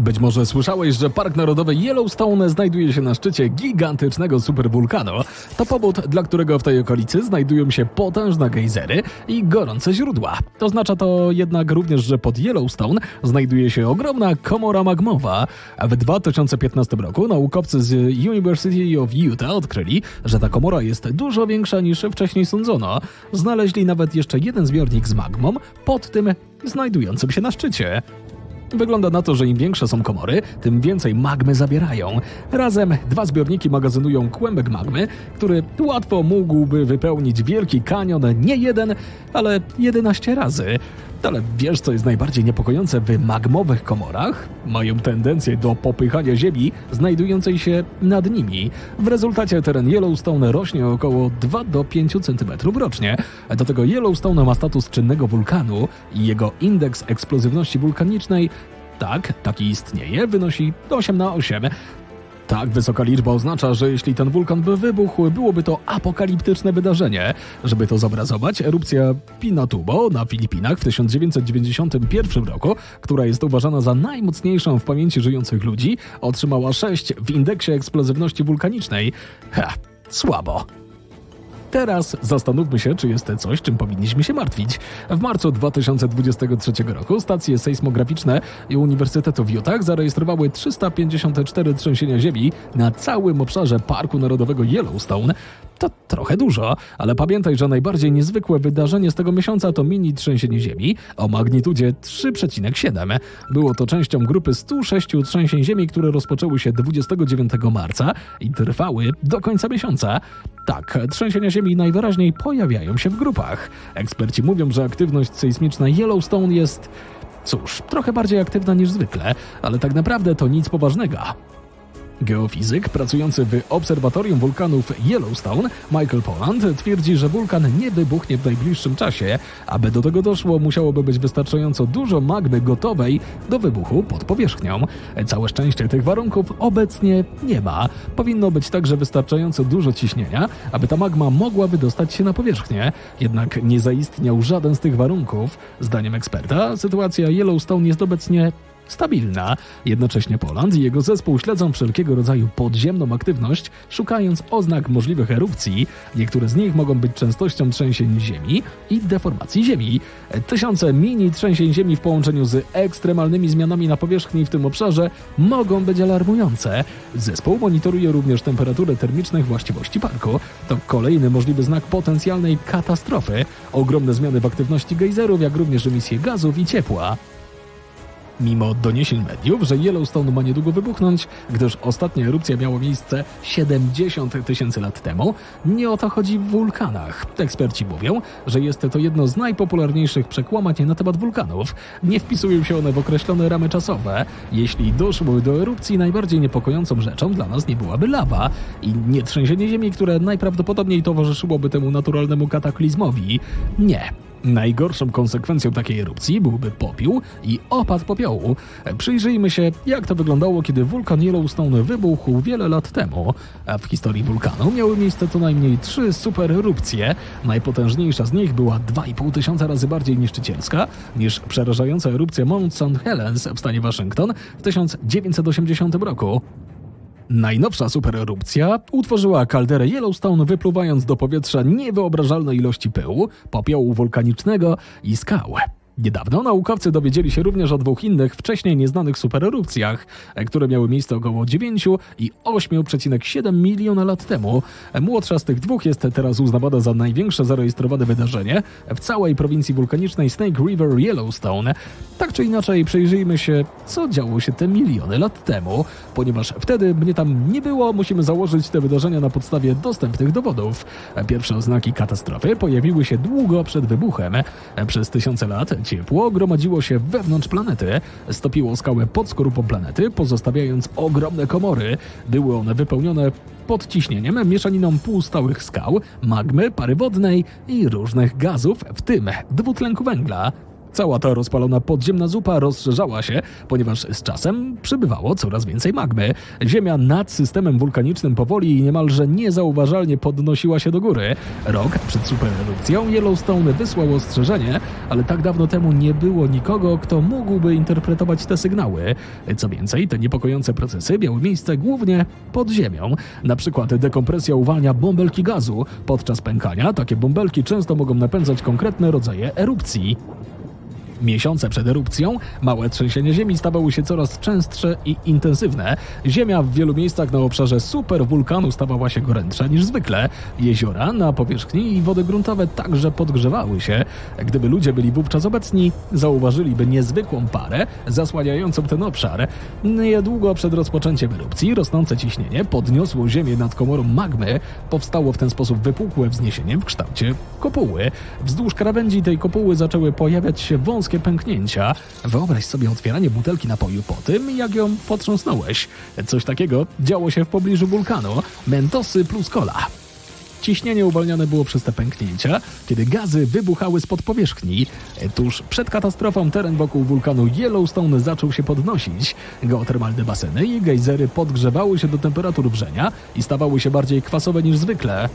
Być może słyszałeś, że Park Narodowy Yellowstone znajduje się na szczycie gigantycznego superwulkanu. To powód, dla którego w tej okolicy znajdują się potężne gejzery i gorące źródła. Oznacza to jednak również, że pod Yellowstone znajduje się ogromna komora magmowa. W 2015 roku naukowcy z University of Utah odkryli, że ta komora jest dużo większa niż wcześniej sądzono. Znaleźli nawet jeszcze jeden zbiornik z magmą pod tym znajdującym się na szczycie. Wygląda na to, że im większe są komory, tym więcej magmy zabierają. Razem dwa zbiorniki magazynują kłębek magmy, który łatwo mógłby wypełnić wielki kanion nie jeden, ale 11 razy. Ale wiesz, co jest najbardziej niepokojące w magmowych komorach? Mają tendencję do popychania ziemi znajdującej się nad nimi. W rezultacie teren Yellowstone rośnie około 2 do 5 cm rocznie. Do tego Yellowstone ma status czynnego wulkanu i jego indeks eksplozywności wulkanicznej tak, taki istnieje, wynosi 8 na 8. Tak wysoka liczba oznacza, że jeśli ten wulkan by wybuchł, byłoby to apokaliptyczne wydarzenie. Żeby to zobrazować, erupcja Pinatubo na Filipinach w 1991 roku, która jest uważana za najmocniejszą w pamięci żyjących ludzi, otrzymała 6 w indeksie eksplozywności wulkanicznej. Ha, słabo. Teraz zastanówmy się, czy jest to coś, czym powinniśmy się martwić. W marcu 2023 roku stacje sejsmograficzne Uniwersytetu w Utah zarejestrowały 354 trzęsienia ziemi na całym obszarze Parku Narodowego Yellowstone. To trochę dużo, ale pamiętaj, że najbardziej niezwykłe wydarzenie z tego miesiąca to mini trzęsienie ziemi o magnitudzie 3,7. Było to częścią grupy 106 trzęsień ziemi, które rozpoczęły się 29 marca i trwały do końca miesiąca. Tak, trzęsienia ziemi najwyraźniej pojawiają się w grupach. Eksperci mówią, że aktywność sejsmiczna Yellowstone jest, cóż, trochę bardziej aktywna niż zwykle, ale tak naprawdę to nic poważnego. Geofizyk pracujący w Obserwatorium Wulkanów Yellowstone, Michael Poland, twierdzi, że wulkan nie wybuchnie w najbliższym czasie. Aby do tego doszło, musiałoby być wystarczająco dużo magmy gotowej do wybuchu pod powierzchnią. Całe szczęście tych warunków obecnie nie ma. Powinno być także wystarczająco dużo ciśnienia, aby ta magma mogła wydostać się na powierzchnię. Jednak nie zaistniał żaden z tych warunków. Zdaniem eksperta, sytuacja Yellowstone jest obecnie stabilna. Jednocześnie Poland i jego zespół śledzą wszelkiego rodzaju podziemną aktywność, szukając oznak możliwych erupcji. Niektóre z nich mogą być częstością trzęsień ziemi i deformacji ziemi. Tysiące mini trzęsień ziemi w połączeniu z ekstremalnymi zmianami na powierzchni w tym obszarze mogą być alarmujące. Zespół monitoruje również temperaturę termicznych właściwości parku. To kolejny możliwy znak potencjalnej katastrofy. Ogromne zmiany w aktywności gejzerów, jak również emisje gazów i ciepła. Mimo doniesień mediów, że Yellowstone ma niedługo wybuchnąć, gdyż ostatnia erupcja miała miejsce 70 tysięcy lat temu, nie o to chodzi w wulkanach. Eksperci mówią, że jest to jedno z najpopularniejszych przekłamań na temat wulkanów. Nie wpisują się one w określone ramy czasowe. Jeśli doszło do erupcji, najbardziej niepokojącą rzeczą dla nas nie byłaby lawa i nie trzęsienie ziemi, które najprawdopodobniej towarzyszyłoby temu naturalnemu kataklizmowi. Nie. Najgorszą konsekwencją takiej erupcji byłby popiół i opad popiołu. Przyjrzyjmy się, jak to wyglądało, kiedy wulkan Yellowstone wybuchł wiele lat temu. W historii wulkanu miały miejsce co najmniej trzy supererupcje. Najpotężniejsza z nich była 2,5 tysiąca razy bardziej niszczycielska niż przerażająca erupcja Mount St. Helens w stanie Waszyngton w 1980 roku. Najnowsza supererupcja utworzyła kalderę Yellowstone, wypluwając do powietrza niewyobrażalne ilości pyłu, popiołu wulkanicznego i skał. Niedawno naukowcy dowiedzieli się również o dwóch innych, wcześniej nieznanych supererupcjach, które miały miejsce około 9 i 8,7 miliona lat temu. Młodsza z tych dwóch jest teraz uznawana za największe zarejestrowane wydarzenie w całej prowincji wulkanicznej Snake River Yellowstone. Tak czy inaczej, przyjrzyjmy się, co działo się te miliony lat temu. Ponieważ wtedy mnie tam nie było, musimy założyć te wydarzenia na podstawie dostępnych dowodów. Pierwsze oznaki katastrofy pojawiły się długo przed wybuchem. Przez tysiące lat ciepło gromadziło się wewnątrz planety, stopiło skałę pod skorupą planety, pozostawiając ogromne komory. Były one wypełnione pod ciśnieniem mieszaniną półstałych skał, magmy, pary wodnej i różnych gazów, w tym dwutlenku węgla. Cała ta rozpalona podziemna zupa rozszerzała się, ponieważ z czasem przybywało coraz więcej magmy. Ziemia nad systemem wulkanicznym powoli i niemalże niezauważalnie podnosiła się do góry. Rok przed supererupcją Yellowstone wysłał ostrzeżenie, ale tak dawno temu nie było nikogo, kto mógłby interpretować te sygnały. Co więcej, te niepokojące procesy miały miejsce głównie pod ziemią. Na przykład dekompresja uwalnia bąbelki gazu. Podczas pękania takie bąbelki często mogą napędzać konkretne rodzaje erupcji. Miesiące przed erupcją małe trzęsienia ziemi stawały się coraz częstsze i intensywne. Ziemia w wielu miejscach na obszarze superwulkanu stawała się gorętsza niż zwykle. Jeziora na powierzchni i wody gruntowe także podgrzewały się. Gdyby ludzie byli wówczas obecni, zauważyliby niezwykłą parę zasłaniającą ten obszar. Niedługo przed rozpoczęciem erupcji rosnące ciśnienie podniosło ziemię nad komorą magmy. Powstało w ten sposób wypukłe wzniesienie w kształcie kopuły. Wzdłuż krawędzi tej kopuły zaczęły pojawiać się wąskie pęknięcia. Wyobraź sobie otwieranie butelki napoju po tym, jak ją potrząsnąłeś. Coś takiego działo się w pobliżu wulkanu. Mentosy plus cola. Ciśnienie uwalniane było przez te pęknięcia, kiedy gazy wybuchały spod powierzchni. Tuż przed katastrofą teren wokół wulkanu Yellowstone zaczął się podnosić. Geotermalne baseny i gejzery podgrzewały się do temperatur wrzenia i stawały się bardziej kwasowe niż zwykle.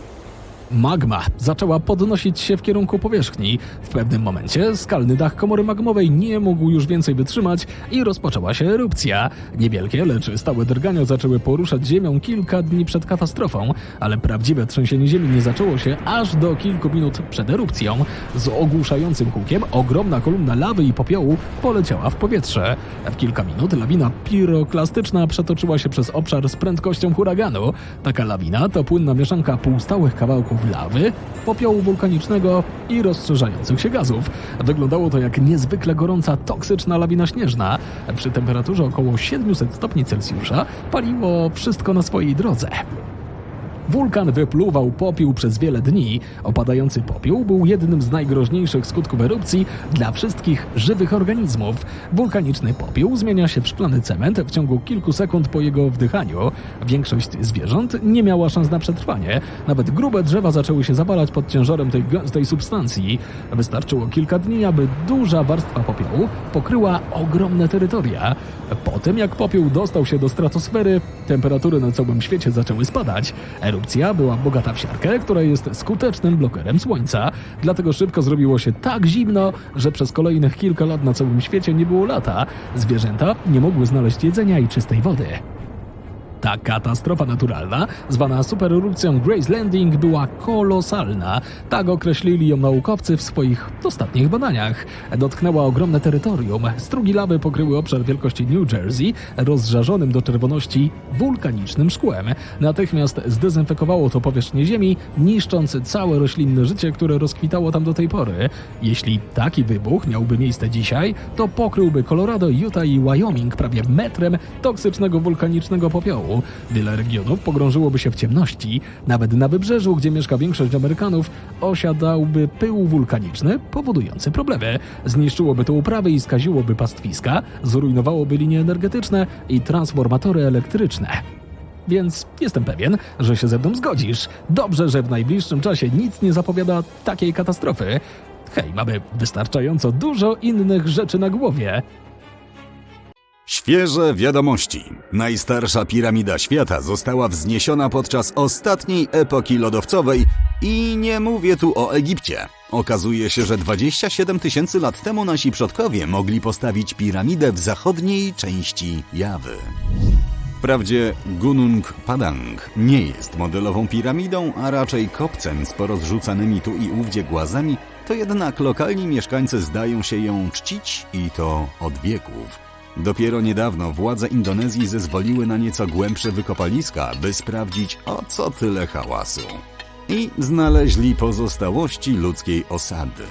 Magma zaczęła podnosić się w kierunku powierzchni. W pewnym momencie skalny dach komory magmowej nie mógł już więcej wytrzymać i rozpoczęła się erupcja. Niewielkie, lecz stałe drgania zaczęły poruszać ziemią kilka dni przed katastrofą, ale prawdziwe trzęsienie ziemi nie zaczęło się aż do kilku minut przed erupcją. Z ogłuszającym hukiem ogromna kolumna lawy i popiołu poleciała w powietrze. W kilka minut lawina piroklastyczna przetoczyła się przez obszar z prędkością huraganu. Taka lawina to płynna mieszanka półstałych kawałków lawy, popiołu wulkanicznego i rozszerzających się gazów. Wyglądało to jak niezwykle gorąca, toksyczna lawina śnieżna. Przy temperaturze około 700 stopni Celsjusza paliło wszystko na swojej drodze. Wulkan wypluwał popiół przez wiele dni. Opadający popiół był jednym z najgroźniejszych skutków erupcji dla wszystkich żywych organizmów. Wulkaniczny popiół zmienia się w szklany cement w ciągu kilku sekund po jego wdychaniu. Większość zwierząt nie miała szans na przetrwanie. Nawet grube drzewa zaczęły się zapalać pod ciężarem tej gęstej substancji. Wystarczyło kilka dni, aby duża warstwa popiołu pokryła ogromne terytoria. Po tym, jak popiół dostał się do stratosfery, temperatury na całym świecie zaczęły spadać. Erupcja była bogata w siarkę, która jest skutecznym blokerem słońca, dlatego szybko zrobiło się tak zimno, że przez kolejnych kilka lat na całym świecie nie było lata. Zwierzęta nie mogły znaleźć jedzenia i czystej wody. Ta katastrofa naturalna, zwana supererupcją Grace Landing, była kolosalna. Tak określili ją naukowcy w swoich ostatnich badaniach. Dotknęła ogromne terytorium. Strugi lawy pokryły obszar wielkości New Jersey, rozżarzonym do czerwoności wulkanicznym szkłem. Natychmiast zdezynfekowało to powierzchnię ziemi, niszcząc całe roślinne życie, które rozkwitało tam do tej pory. Jeśli taki wybuch miałby miejsce dzisiaj, to pokryłby Colorado, Utah i Wyoming prawie metrem toksycznego wulkanicznego popiołu. Wiele regionów pogrążyłoby się w ciemności. Nawet na wybrzeżu, gdzie mieszka większość Amerykanów, osiadałby pył wulkaniczny powodujący problemy. Zniszczyłoby to uprawy i skaziłoby pastwiska, zrujnowałoby linie energetyczne i transformatory elektryczne. Więc jestem pewien, że się ze mną zgodzisz. Dobrze, że w najbliższym czasie nic nie zapowiada takiej katastrofy. Hej, mamy wystarczająco dużo innych rzeczy na głowie. Świeże wiadomości. Najstarsza piramida świata została wzniesiona podczas ostatniej epoki lodowcowej i nie mówię tu o Egipcie. Okazuje się, że 27 tysięcy lat temu nasi przodkowie mogli postawić piramidę w zachodniej części Jawy. Wprawdzie Gunung Padang nie jest modelową piramidą, a raczej kopcem z porozrzucanymi tu i ówdzie głazami, to jednak lokalni mieszkańcy zdają się ją czcić i to od wieków. Dopiero niedawno władze Indonezji zezwoliły na nieco głębsze wykopaliska, by sprawdzić o co tyle hałasu. I znaleźli pozostałości ludzkiej osady.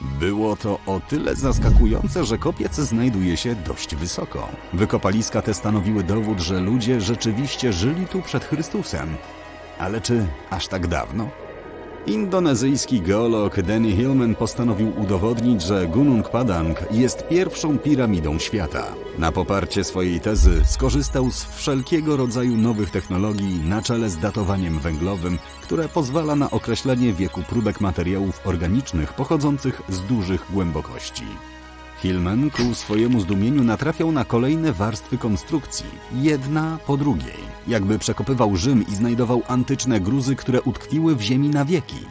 Było to o tyle zaskakujące, że kopiec znajduje się dość wysoko. Wykopaliska te stanowiły dowód, że ludzie rzeczywiście żyli tu przed Chrystusem. Ale czy aż tak dawno? Indonezyjski geolog Danny Hillman postanowił udowodnić, że Gunung Padang jest pierwszą piramidą świata. Na poparcie swojej tezy skorzystał z wszelkiego rodzaju nowych technologii na czele z datowaniem węglowym, które pozwala na określenie wieku próbek materiałów organicznych pochodzących z dużych głębokości. Hillman ku swojemu zdumieniu natrafiał na kolejne warstwy konstrukcji, jedna po drugiej. Jakby przekopywał Rzym i znajdował antyczne gruzy, które utkwiły w ziemi na wieki.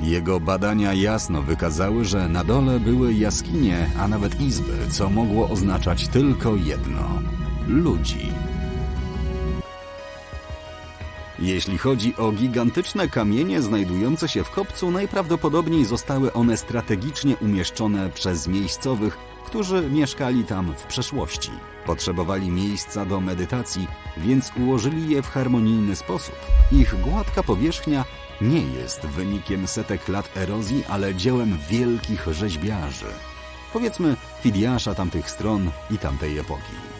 Jego badania jasno wykazały, że na dole były jaskinie, a nawet izby, co mogło oznaczać tylko jedno ludzi. Jeśli chodzi o gigantyczne kamienie znajdujące się w kopcu, najprawdopodobniej zostały one strategicznie umieszczone przez miejscowych, którzy mieszkali tam w przeszłości. Potrzebowali miejsca do medytacji, więc ułożyli je w harmonijny sposób. Ich gładka powierzchnia nie jest wynikiem setek lat erozji, ale dziełem wielkich rzeźbiarzy. Powiedzmy Fidiasza tamtych stron i tamtej epoki.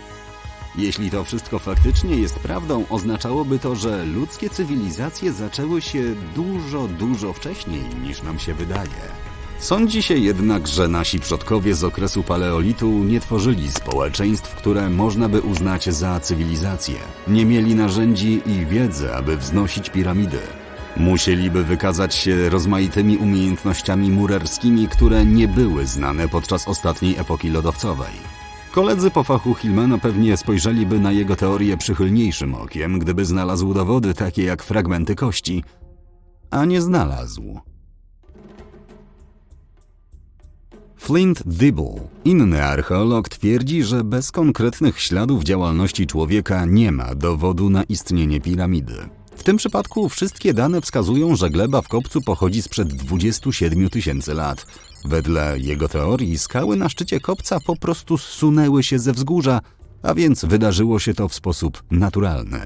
Jeśli to wszystko faktycznie jest prawdą, oznaczałoby to, że ludzkie cywilizacje zaczęły się dużo, dużo wcześniej niż nam się wydaje. Sądzi się jednak, że nasi przodkowie z okresu paleolitu nie tworzyli społeczeństw, które można by uznać za cywilizacje. Nie mieli narzędzi i wiedzy, aby wznosić piramidy. Musieliby wykazać się rozmaitymi umiejętnościami murerskimi, które nie były znane podczas ostatniej epoki lodowcowej. Koledzy po fachu Hillmana pewnie spojrzeliby na jego teorię przychylniejszym okiem, gdyby znalazł dowody takie jak fragmenty kości, a nie znalazł. Flint Dibble, inny archeolog, twierdzi, że bez konkretnych śladów działalności człowieka nie ma dowodu na istnienie piramidy. W tym przypadku wszystkie dane wskazują, że gleba w kopcu pochodzi sprzed 27 tysięcy lat. Wedle jego teorii skały na szczycie kopca po prostu zsunęły się ze wzgórza, a więc wydarzyło się to w sposób naturalny.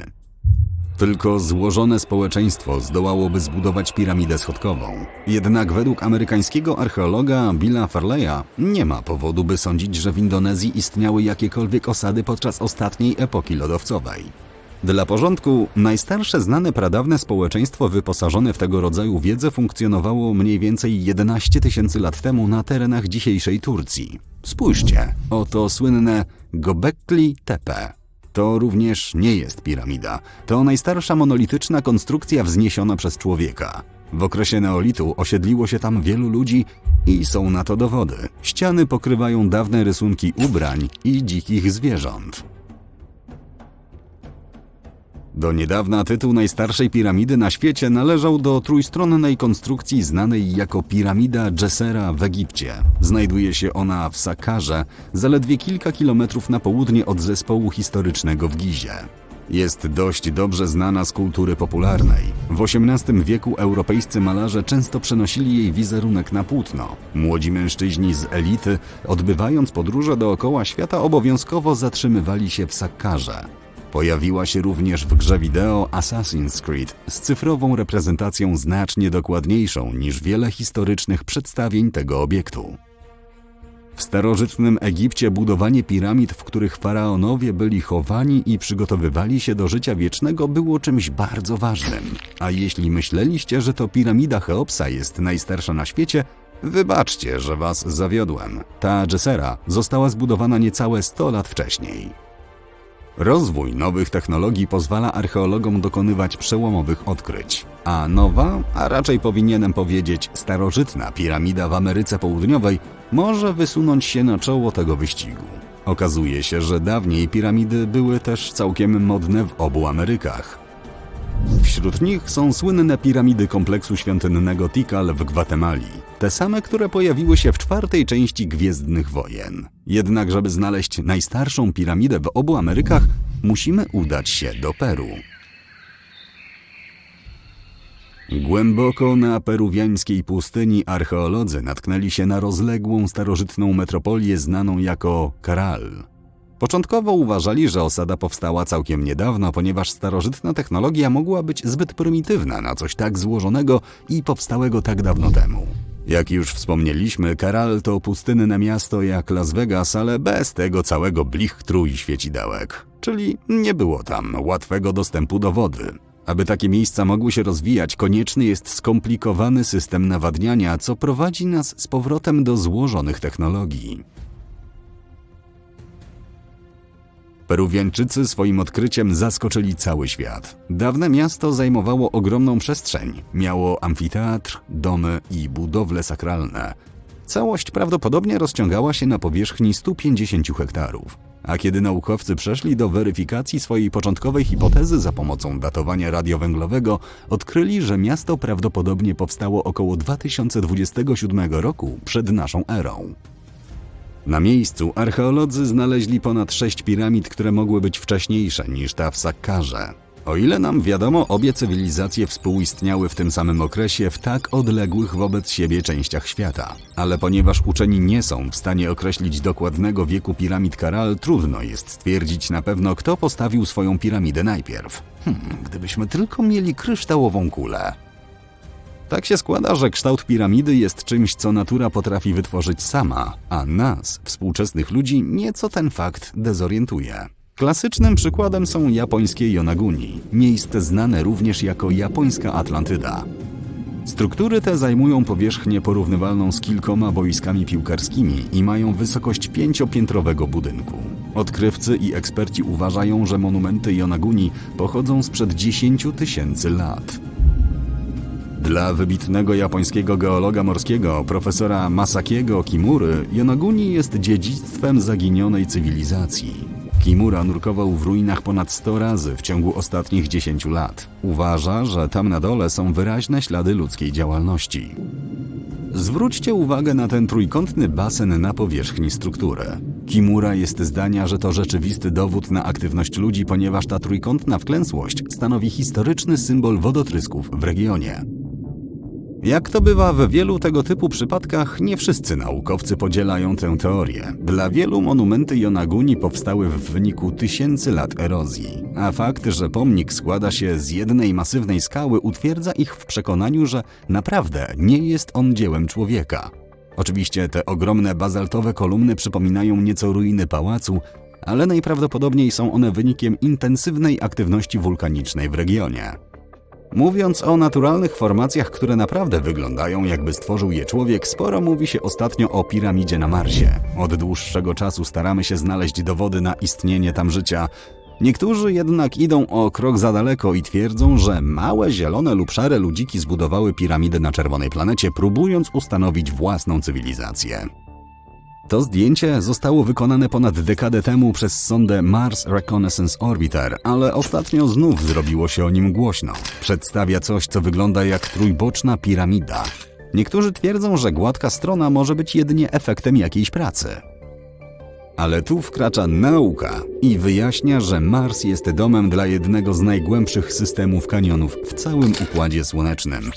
Tylko złożone społeczeństwo zdołałoby zbudować piramidę schodkową. Jednak według amerykańskiego archeologa Billa Farleya nie ma powodu, by sądzić, że w Indonezji istniały jakiekolwiek osady podczas ostatniej epoki lodowcowej. Dla porządku, najstarsze znane pradawne społeczeństwo wyposażone w tego rodzaju wiedzę funkcjonowało mniej więcej 11 tysięcy lat temu na terenach dzisiejszej Turcji. Spójrzcie, oto słynne Gobekli Tepe. To również nie jest piramida. To najstarsza monolityczna konstrukcja wzniesiona przez człowieka. W okresie neolitu osiedliło się tam wielu ludzi i są na to dowody. Ściany pokrywają dawne rysunki ubrań i dzikich zwierząt. Do niedawna tytuł najstarszej piramidy na świecie należał do trójstronnej konstrukcji znanej jako piramida Dżesera w Egipcie. Znajduje się ona w Sakarze, zaledwie kilka kilometrów na południe od zespołu historycznego w Gizie. Jest dość dobrze znana z kultury popularnej. W XVIII wieku europejscy malarze często przenosili jej wizerunek na płótno. Młodzi mężczyźni z elity, odbywając podróże dookoła świata, obowiązkowo zatrzymywali się w Sakkarze. Pojawiła się również w grze wideo Assassin's Creed z cyfrową reprezentacją znacznie dokładniejszą niż wiele historycznych przedstawień tego obiektu. W starożytnym Egipcie budowanie piramid, w których faraonowie byli chowani i przygotowywali się do życia wiecznego, było czymś bardzo ważnym. A jeśli myśleliście, że to piramida Cheopsa jest najstarsza na świecie, wybaczcie, że was zawiodłem. Ta Dżesera została zbudowana niecałe 100 lat wcześniej. Rozwój nowych technologii pozwala archeologom dokonywać przełomowych odkryć. A nowa, a raczej powinienem powiedzieć starożytna piramida w Ameryce Południowej może wysunąć się na czoło tego wyścigu. Okazuje się, że dawniej piramidy były też całkiem modne w obu Amerykach. Wśród nich są słynne piramidy kompleksu świątynnego Tikal w Gwatemali. Te same, które pojawiły się w czwartej części Gwiezdnych Wojen. Jednak, żeby znaleźć najstarszą piramidę w obu Amerykach, musimy udać się do Peru. Głęboko na peruwiańskiej pustyni archeolodzy natknęli się na rozległą starożytną metropolię znaną jako Caral. Początkowo uważali, że osada powstała całkiem niedawno, ponieważ starożytna technologia mogła być zbyt prymitywna na coś tak złożonego i powstałego tak dawno temu. Jak już wspomnieliśmy, Caral to pustynne miasto jak Las Vegas, ale bez tego całego blichtru i świecidełek. Czyli nie było tam łatwego dostępu do wody. Aby takie miejsca mogły się rozwijać, konieczny jest skomplikowany system nawadniania, co prowadzi nas z powrotem do złożonych technologii. Peruwiańczycy swoim odkryciem zaskoczyli cały świat. Dawne miasto zajmowało ogromną przestrzeń. Miało amfiteatr, domy i budowle sakralne. Całość prawdopodobnie rozciągała się na powierzchni 150 hektarów. A kiedy naukowcy przeszli do weryfikacji swojej początkowej hipotezy za pomocą datowania radiowęglowego, odkryli, że miasto prawdopodobnie powstało około 2027 roku przed naszą erą. Na miejscu archeolodzy znaleźli ponad sześć piramid, które mogły być wcześniejsze niż ta w Sakkarze. O ile nam wiadomo, obie cywilizacje współistniały w tym samym okresie w tak odległych wobec siebie częściach świata. Ale ponieważ uczeni nie są w stanie określić dokładnego wieku piramid Karal, trudno jest stwierdzić na pewno, kto postawił swoją piramidę najpierw. Hmm, gdybyśmy tylko mieli kryształową kulę. Tak się składa, że kształt piramidy jest czymś, co natura potrafi wytworzyć sama, a nas, współczesnych ludzi, nieco ten fakt dezorientuje. Klasycznym przykładem są japońskie Yonaguni, miejsce znane również jako japońska Atlantyda. Struktury te zajmują powierzchnię porównywalną z kilkoma boiskami piłkarskimi i mają wysokość pięciopiętrowego budynku. Odkrywcy i eksperci uważają, że monumenty Yonaguni pochodzą sprzed 10 tysięcy lat. Dla wybitnego japońskiego geologa morskiego, profesora Masakiego Kimury, Yonaguni jest dziedzictwem zaginionej cywilizacji. Kimura nurkował w ruinach ponad 100 razy w ciągu ostatnich 10 lat. Uważa, że tam na dole są wyraźne ślady ludzkiej działalności. Zwróćcie uwagę na ten trójkątny basen na powierzchni struktury. Kimura jest zdania, że to rzeczywisty dowód na aktywność ludzi, ponieważ ta trójkątna wklęsłość stanowi historyczny symbol wodotrysków w regionie. Jak to bywa w wielu tego typu przypadkach, nie wszyscy naukowcy podzielają tę teorię. Dla wielu monumenty Yonaguni powstały w wyniku tysięcy lat erozji, a fakt, że pomnik składa się z jednej masywnej skały utwierdza ich w przekonaniu, że naprawdę nie jest on dziełem człowieka. Oczywiście te ogromne bazaltowe kolumny przypominają nieco ruiny pałacu, ale najprawdopodobniej są one wynikiem intensywnej aktywności wulkanicznej w regionie. Mówiąc o naturalnych formacjach, które naprawdę wyglądają jakby stworzył je człowiek, sporo mówi się ostatnio o piramidzie na Marsie. Od dłuższego czasu staramy się znaleźć dowody na istnienie tam życia. Niektórzy jednak idą o krok za daleko i twierdzą, że małe zielone lub szare ludziki zbudowały piramidy na czerwonej planecie, próbując ustanowić własną cywilizację. To zdjęcie zostało wykonane ponad dekadę temu przez sondę Mars Reconnaissance Orbiter, ale ostatnio znów zrobiło się o nim głośno. Przedstawia coś, co wygląda jak trójboczna piramida. Niektórzy twierdzą, że gładka strona może być jedynie efektem jakiejś pracy. Ale tu wkracza nauka i wyjaśnia, że Mars jest domem dla jednego z najgłębszych systemów kanionów w całym Układzie Słonecznym.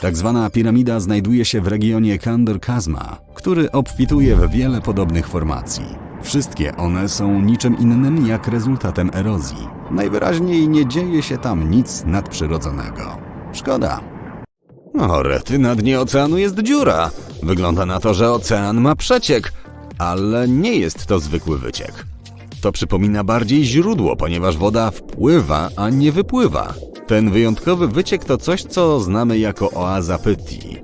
Tak zwana piramida znajduje się w regionie Kandor Kazma, który obfituje w wiele podobnych formacji. Wszystkie one są niczym innym jak rezultatem erozji. Najwyraźniej nie dzieje się tam nic nadprzyrodzonego. Szkoda. O, rety, na dnie oceanu jest dziura. Wygląda na to, że ocean ma przeciek, ale nie jest to zwykły wyciek. To przypomina bardziej źródło, ponieważ woda wpływa, a nie wypływa. Ten wyjątkowy wyciek to coś, co znamy jako oaza Pytti.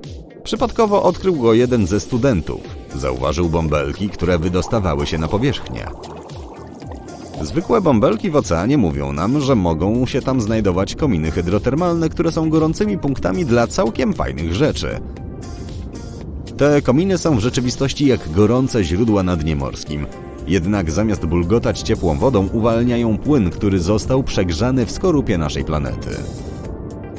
Przypadkowo odkrył go jeden ze studentów. Zauważył bąbelki, które wydostawały się na powierzchnię. Zwykłe bąbelki w oceanie mówią nam, że mogą się tam znajdować kominy hydrotermalne, które są gorącymi punktami dla całkiem fajnych rzeczy. Te kominy są w rzeczywistości jak gorące źródła na dnie morskim. Jednak zamiast bulgotać ciepłą wodą, uwalniają płyn, który został przegrzany w skorupie naszej planety.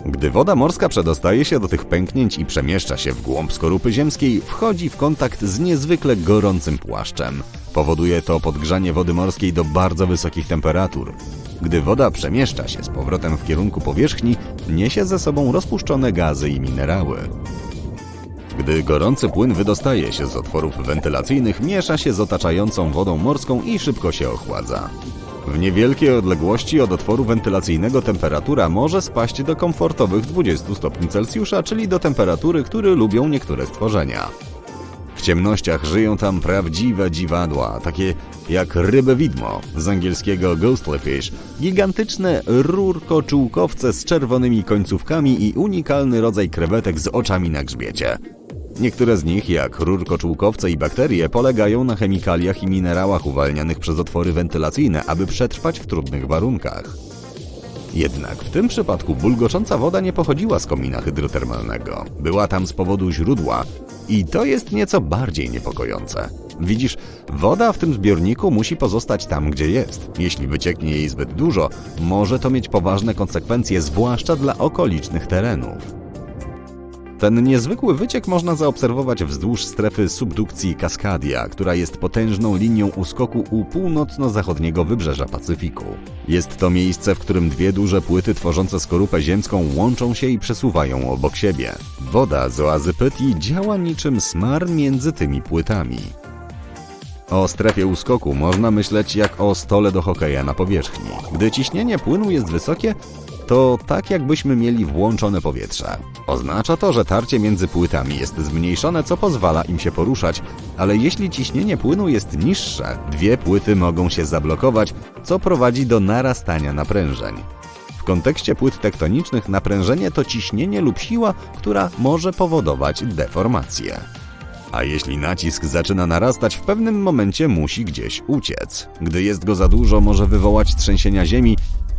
Gdy woda morska przedostaje się do tych pęknięć i przemieszcza się w głąb skorupy ziemskiej, wchodzi w kontakt z niezwykle gorącym płaszczem. Powoduje to podgrzanie wody morskiej do bardzo wysokich temperatur. Gdy woda przemieszcza się z powrotem w kierunku powierzchni, niesie ze sobą rozpuszczone gazy i minerały. Gdy gorący płyn wydostaje się z otworów wentylacyjnych, miesza się z otaczającą wodą morską i szybko się ochładza. W niewielkiej odległości od otworu wentylacyjnego temperatura może spaść do komfortowych 20 stopni Celsjusza, czyli do temperatury, które lubią niektóre stworzenia. W ciemnościach żyją tam prawdziwe dziwadła, takie jak ryby widmo, z angielskiego ghostly fish, gigantyczne rurkoczułkowce z czerwonymi końcówkami i unikalny rodzaj krewetek z oczami na grzbiecie. Niektóre z nich, jak rurkoczułkowce i bakterie, polegają na chemikaliach i minerałach uwalnianych przez otwory wentylacyjne, aby przetrwać w trudnych warunkach. Jednak w tym przypadku bulgocząca woda nie pochodziła z komina hydrotermalnego. Była tam z powodu źródła. I to jest nieco bardziej niepokojące. Widzisz, woda w tym zbiorniku musi pozostać tam, gdzie jest. Jeśli wycieknie jej zbyt dużo, może to mieć poważne konsekwencje, zwłaszcza dla okolicznych terenów. Ten niezwykły wyciek można zaobserwować wzdłuż strefy subdukcji Cascadia, która jest potężną linią uskoku u północno-zachodniego wybrzeża Pacyfiku. Jest to miejsce, w którym dwie duże płyty tworzące skorupę ziemską łączą się i przesuwają obok siebie. Woda z oazy Petit działa niczym smar między tymi płytami. O strefie uskoku można myśleć jak o stole do hokeja na powierzchni. Gdy ciśnienie płynu jest wysokie, to tak jakbyśmy mieli włączone powietrze. Oznacza to, że tarcie między płytami jest zmniejszone, co pozwala im się poruszać, ale jeśli ciśnienie płynu jest niższe, dwie płyty mogą się zablokować, co prowadzi do narastania naprężeń. W kontekście płyt tektonicznych naprężenie to ciśnienie lub siła, która może powodować deformację. A jeśli nacisk zaczyna narastać, w pewnym momencie musi gdzieś uciec. Gdy jest go za dużo, może wywołać trzęsienia ziemi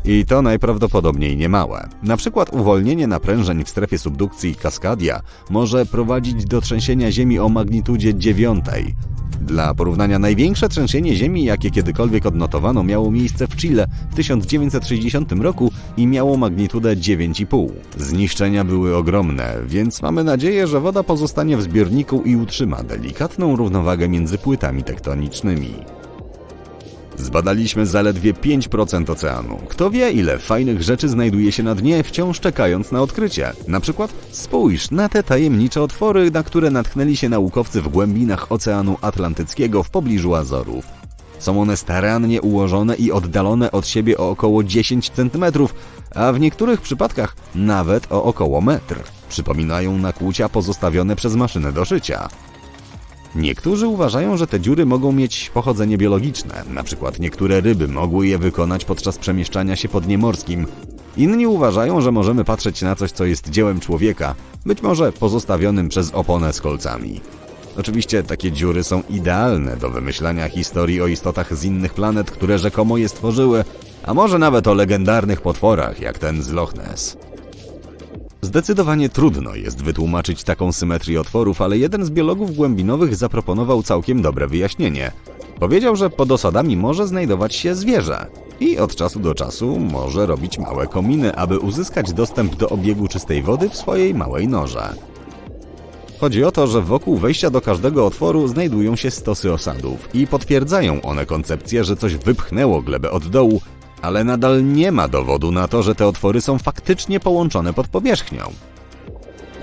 i to najprawdopodobniej niemałe. Na przykład uwolnienie naprężeń w strefie subdukcji Cascadia może prowadzić do trzęsienia ziemi o magnitudzie dziewiątej. Dla porównania największe trzęsienie ziemi, jakie kiedykolwiek odnotowano, miało miejsce w Chile w 1960 roku i miało magnitudę 9,5. Zniszczenia były ogromne, więc mamy nadzieję, że woda pozostanie w zbiorniku i utrzyma delikatną równowagę między płytami tektonicznymi. Zbadaliśmy zaledwie 5% oceanu. Kto wie, ile fajnych rzeczy znajduje się na dnie, wciąż czekając na odkrycie. Na przykład spójrz na te tajemnicze otwory, na które natknęli się naukowcy w głębinach Oceanu Atlantyckiego w pobliżu Azorów. Są one starannie ułożone i oddalone od siebie o około 10 cm, a w niektórych przypadkach nawet o około metr. Przypominają nakłucia pozostawione przez maszynę do szycia. Niektórzy uważają, że te dziury mogą mieć pochodzenie biologiczne, na przykład niektóre ryby mogły je wykonać podczas przemieszczania się po dnie morskim. Inni uważają, że możemy patrzeć na coś, co jest dziełem człowieka, być może pozostawionym przez oponę z kolcami. Oczywiście takie dziury są idealne do wymyślania historii o istotach z innych planet, które rzekomo je stworzyły, a może nawet o legendarnych potworach, jak ten z Loch Ness. Zdecydowanie trudno jest wytłumaczyć taką symetrię otworów, ale jeden z biologów głębinowych zaproponował całkiem dobre wyjaśnienie. Powiedział, że pod osadami może znajdować się zwierzę i od czasu do czasu może robić małe kominy, aby uzyskać dostęp do obiegu czystej wody w swojej małej norze. Chodzi o to, że wokół wejścia do każdego otworu znajdują się stosy osadów i potwierdzają one koncepcję, że coś wypchnęło glebę od dołu, ale nadal nie ma dowodu na to, że te otwory są faktycznie połączone pod powierzchnią.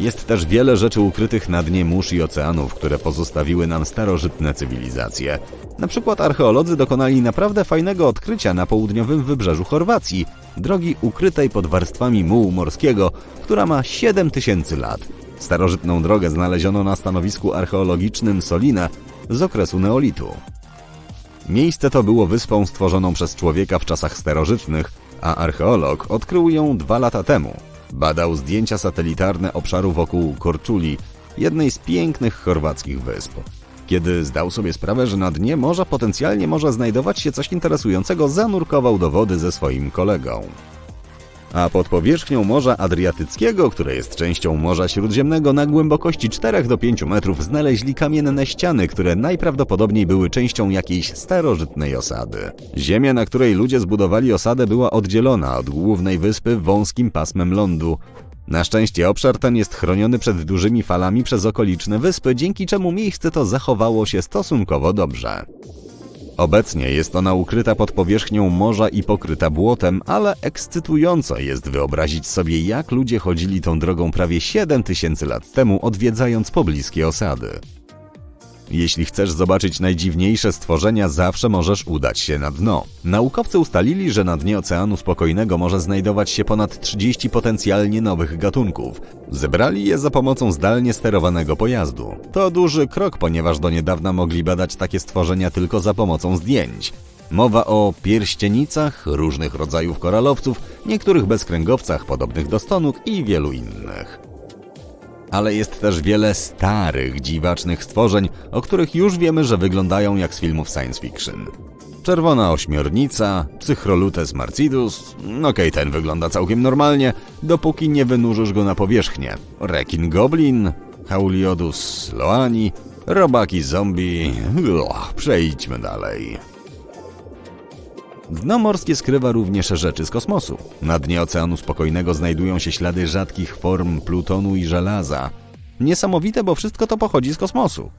Jest też wiele rzeczy ukrytych na dnie mórz i oceanów, które pozostawiły nam starożytne cywilizacje. Na przykład archeolodzy dokonali naprawdę fajnego odkrycia na południowym wybrzeżu Chorwacji, drogi ukrytej pod warstwami mułu morskiego, która ma 7000 lat. Starożytną drogę znaleziono na stanowisku archeologicznym Solina z okresu neolitu. Miejsce to było wyspą stworzoną przez człowieka w czasach starożytnych, a archeolog odkrył ją dwa lata temu. Badał zdjęcia satelitarne obszaru wokół Korczuli, jednej z pięknych chorwackich wysp. Kiedy zdał sobie sprawę, że na dnie morza potencjalnie może znajdować się coś interesującego, zanurkował do wody ze swoim kolegą. A pod powierzchnią Morza Adriatyckiego, które jest częścią Morza Śródziemnego, na głębokości 4 do 5 metrów znaleźli kamienne ściany, które najprawdopodobniej były częścią jakiejś starożytnej osady. Ziemia, na której ludzie zbudowali osadę, była oddzielona od głównej wyspy wąskim pasmem lądu. Na szczęście obszar ten jest chroniony przed dużymi falami przez okoliczne wyspy, dzięki czemu miejsce to zachowało się stosunkowo dobrze. Obecnie jest ona ukryta pod powierzchnią morza i pokryta błotem, ale ekscytująco jest wyobrazić sobie, jak ludzie chodzili tą drogą prawie 7 tysięcy lat temu, odwiedzając pobliskie osady. Jeśli chcesz zobaczyć najdziwniejsze stworzenia, zawsze możesz udać się na dno. Naukowcy ustalili, że na dnie Oceanu Spokojnego może znajdować się ponad 30 potencjalnie nowych gatunków. Zebrali je za pomocą zdalnie sterowanego pojazdu. To duży krok, ponieważ do niedawna mogli badać takie stworzenia tylko za pomocą zdjęć. Mowa o pierścienicach, różnych rodzajów koralowców, niektórych bezkręgowcach podobnych do stonuk i wielu innych ale jest też wiele starych, dziwacznych stworzeń, o których już wiemy, że wyglądają jak z filmów science fiction. Czerwona ośmiornica, Psychrolutes marcidus, okej, ten wygląda całkiem normalnie, dopóki nie wynurzysz go na powierzchnię. Rekin goblin, Hauliodus loani, robaki zombie, Uch, przejdźmy dalej. Dno morskie skrywa również rzeczy z kosmosu. Na dnie Oceanu Spokojnego znajdują się ślady rzadkich form plutonu i żelaza. Niesamowite, bo wszystko to pochodzi z kosmosu.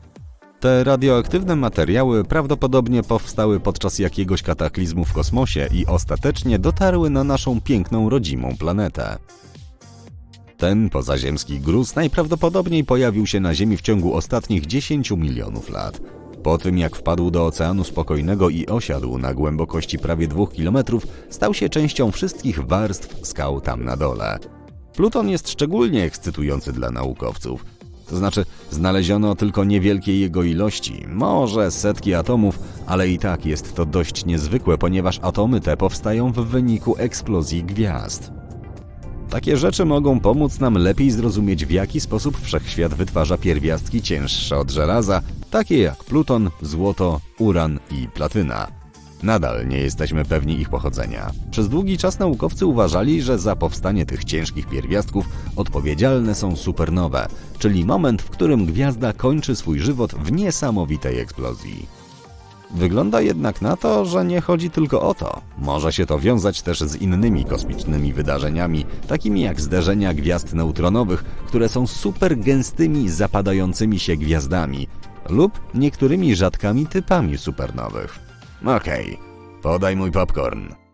Te radioaktywne materiały prawdopodobnie powstały podczas jakiegoś kataklizmu w kosmosie i ostatecznie dotarły na naszą piękną rodzimą planetę. Ten pozaziemski gruz najprawdopodobniej pojawił się na Ziemi w ciągu ostatnich 10 milionów lat. Po tym jak wpadł do Oceanu Spokojnego i osiadł na głębokości prawie 2 km, stał się częścią wszystkich warstw skał tam na dole. Pluton jest szczególnie ekscytujący dla naukowców. To znaczy, znaleziono tylko niewielkie jego ilości, może setki atomów, ale i tak jest to dość niezwykłe, ponieważ atomy te powstają w wyniku eksplozji gwiazd. Takie rzeczy mogą pomóc nam lepiej zrozumieć, w jaki sposób wszechświat wytwarza pierwiastki cięższe od żelaza, takie jak pluton, złoto, uran i platyna. Nadal nie jesteśmy pewni ich pochodzenia. Przez długi czas naukowcy uważali, że za powstanie tych ciężkich pierwiastków odpowiedzialne są supernowe, czyli moment, w którym gwiazda kończy swój żywot w niesamowitej eksplozji. Wygląda jednak na to, że nie chodzi tylko o to. Może się to wiązać też z innymi kosmicznymi wydarzeniami, takimi jak zderzenia gwiazd neutronowych, które są super gęstymi, zapadającymi się gwiazdami, lub niektórymi rzadkimi typami supernowych. Okej, podaj mój popcorn.